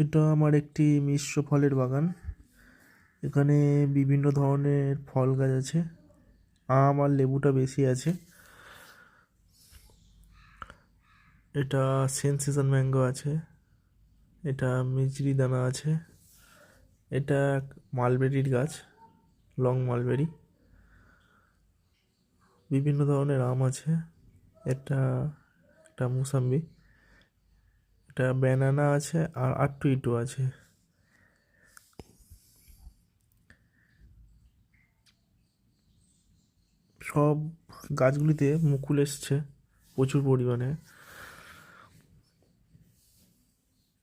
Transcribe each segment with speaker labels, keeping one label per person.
Speaker 1: এটা আমার একটি মিশ্র ফলের বাগান। এখানে বিভিন্ন ধরনের ফল গাছ আছে। আম আর লেবুটা বেশি আছে। এটা সেনসেশন ম্যাঙ্গো আছে। এটা মিজরি দানা আছে। এটা মালবেরির গাছ, লং মালবেরি। বিভিন্ন ধরনের আম আছে। এটা একটা মুসাম্বি। এটা ব্যানানা আছে আর আট্টু ইটু আছে। সব গাছগুলিতে মুকুল এসছে প্রচুর পরিমাণে।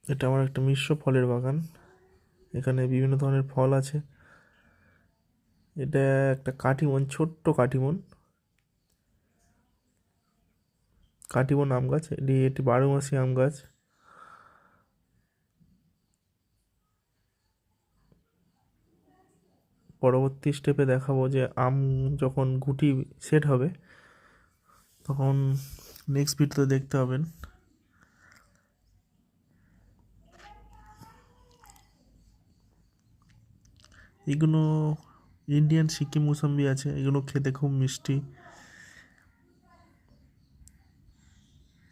Speaker 1: এটা আমার একটা মিশ্র ফলের বাগান। এখানে বিভিন্ন ধরনের ফল আছে। এটা একটা কাটিমন ছোট্ট কাটিমন কাটিমন আম গাছ এটি একটি বারো মাসি আম গাছ পরবর্তী স্টেপে দেখাবো যে আম যখন গুটি সেট হবে, তখন নেক্সট ভিডিওতে দেখতে হবেন এগুলো ইন্ডিয়ান সিকিম মুসাম্বি আছে, এগুলো খেতে খুব মিষ্টি।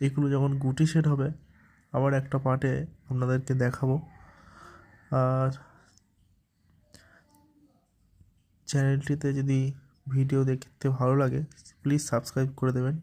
Speaker 1: এগুলো যখন গুটি সেট হবে, আবার একটা পার্টে আপনাদেরকে দেখাবো। আর চ্যানেলটিতে যদি ভিডিও দেখতে ভালো লাগে প্লিজ সাবস্ক্রাইব করে দেবেন।